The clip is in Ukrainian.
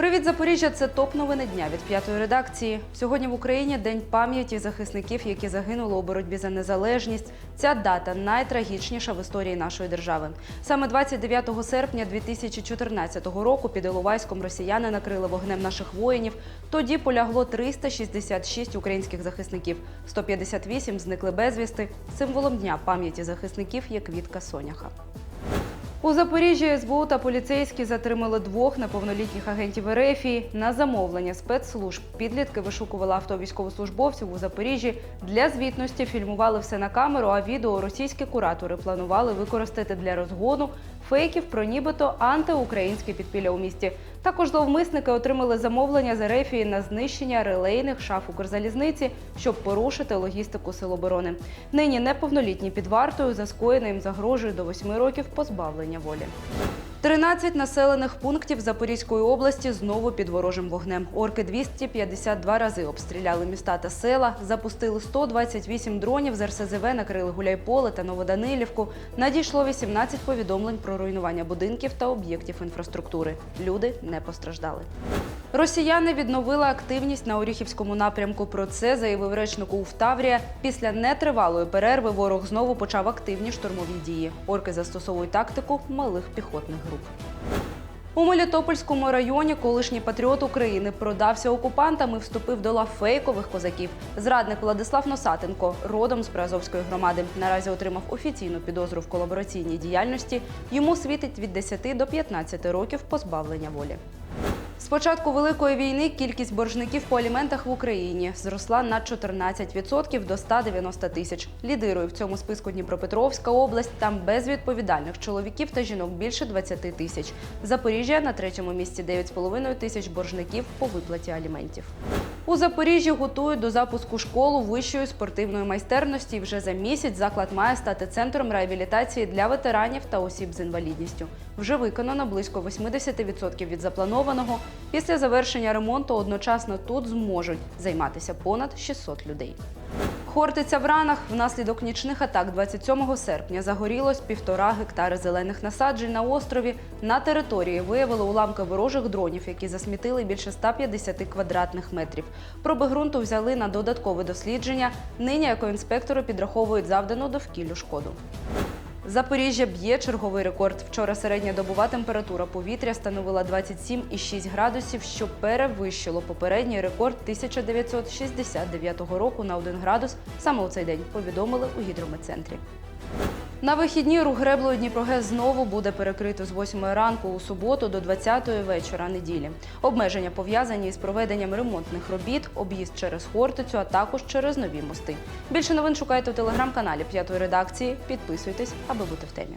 Привіт, Запоріжжя! Це топ новини дня від п'ятої редакції. Сьогодні в Україні день пам'яті захисників, які загинули у боротьбі за незалежність. Ця дата найтрагічніша в історії нашої держави. Саме 29 серпня 2014 року під Іловайськом росіяни накрили вогнем наших воїнів. Тоді полягло 366 українських захисників, 158 зникли безвісти. Символом дня пам'яті захисників є квітка соняха. У Запоріжжі СБУ та поліцейські затримали двох неповнолітніх агентів Ерефії. На замовлення спецслужб підлітки вишукували авто військовослужбовців у Запоріжжі. Для звітності фільмували все на камеру, а відео російські куратори планували використати для розгону фейків про нібито антиукраїнське підпілля у місті. Також зловмисники отримали замовлення з Ерефії на знищення релейних шаф Укрзалізниці, щоб порушити логістику Сил оборони. Нині неповнолітні під вартою за скоєне їм загрожує до восьми років позбавлення волі. 13 населених пунктів Запорізької області знову під ворожим вогнем. Орки 252 рази обстріляли міста та села, запустили 128 дронів з РСЗВ, накрили Гуляйполе та Новоданилівку. Надійшло 18 повідомлень про руйнування будинків та об'єктів інфраструктури. Люди не постраждали. Росіяни відновили активність на Оріхівському напрямку. Про це заявив речник УФ Таврія. Після нетривалої перерви ворог знову почав активні штурмові дії. Орки застосовують тактику малих піхотних груп. У Мелітопольському районі колишній патріот України продався окупантам і вступив до лав фейкових козаків. Зрадник Владислав Носатенко, родом з Приазовської громади, наразі отримав офіційну підозру в колабораційній діяльності. Йому світить від 10 до 15 років позбавлення волі. Початку великої війни кількість боржників по аліментах в Україні зросла на 14% до 190 тисяч. Лідирує в цьому списку Дніпропетровська область. Там безвідповідальних чоловіків та жінок більше 20 тисяч. Запоріжжя на третьому місці 9,5 тисяч боржників по виплаті аліментів. У Запоріжжі готують до запуску школу вищої спортивної майстерності. Вже за місяць заклад має стати центром реабілітації для ветеранів та осіб з інвалідністю. Вже виконано близько 80% від запланованого. Після завершення ремонту одночасно тут зможуть займатися понад 600 людей. Хортиця в ранах внаслідок нічних атак 27 серпня загорілось півтора гектари зелених насаджень на острові. На території виявили уламки ворожих дронів, які засмітили більше 150 квадратних метрів. Проби ґрунту взяли на додаткове дослідження. Нині екоінспектори підраховують завдану довкіллю шкоду. Запоріжжя б'є черговий рекорд. Вчора середня добова температура повітря становила 27,6 градусів, що перевищило попередній рекорд 1969 року на 1 градус. Саме у цей день повідомили у гідрометцентрі. На вихідні рух греблою Дніпроге знову буде перекрито з 8 ранку у суботу до 20 вечора неділі. Обмеження пов'язані із проведенням ремонтних робіт, об'їзд через Хортицю, а також через нові мости. Більше новин шукайте у телеграм-каналі п'ятої редакції. Підписуйтесь, аби бути в темі.